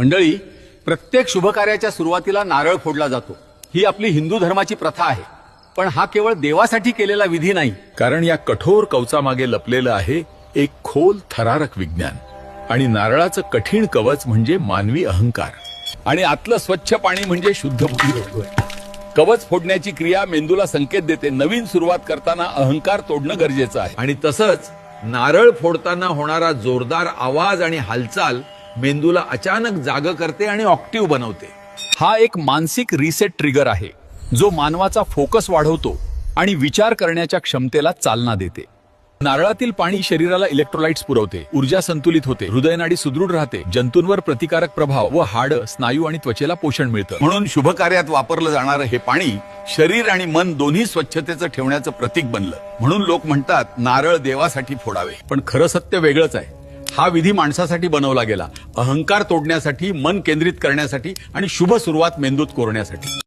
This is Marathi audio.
मंडळी प्रत्येक शुभकार्याच्या सुरुवातीला नारळ फोडला जातो. ही आपली हिंदू धर्माची प्रथा आहे. पण हा केवळ देवासाठी केलेला विधी नाही. कारण या कठोर कवचामागे लपलेलं आहे एक खोल थरारक विज्ञान. आणि नारळाचं कठीण कवच म्हणजे मानवी अहंकार. आणि आतलं स्वच्छ पाणी म्हणजे शुद्ध बुद्धी. कवच फोडण्याची क्रिया मेंदूला संकेत देते. नवीन सुरुवात करताना अहंकार तोडणं गरजेचं आहे. आणि तसंच नारळ फोडताना होणारा जोरदार आवाज आणि हालचाल मेंदूला अचानक जाग करते आणि ऑक्टिव्ह बनवते. हा एक मानसिक रिसेट ट्रिगर आहे जो मानवाचा फोकस वाढवतो आणि विचार करण्याच्या क्षमतेला चालना देते. नारळातील पाणी शरीराला इलेक्ट्रोलाइट्स पुरवते ऊर्जा संतुलित होते हृदयनाडी सुदृढ राहते जंतूंवर प्रतिकारक प्रभाव व हाड स्नायू आणि त्वचेला पोषण मिळतं. म्हणून शुभकार्यात वापरलं जाणारं हे पाणी शरीर आणि मन दोन्ही स्वच्छतेचं ठेवण्याचं प्रतीक बनलं. म्हणून लोक म्हणतात नारळ देवासाठी फोडावे. पण खरं सत्य वेगळंच आहे. हा विधी माणसासाठी बनवला गेला. अहंकार तोडण्यासाठी मन केंद्रित करण्यासाठी आणि शुभ सुरुवात मेंदूत कोरण्यासाठी.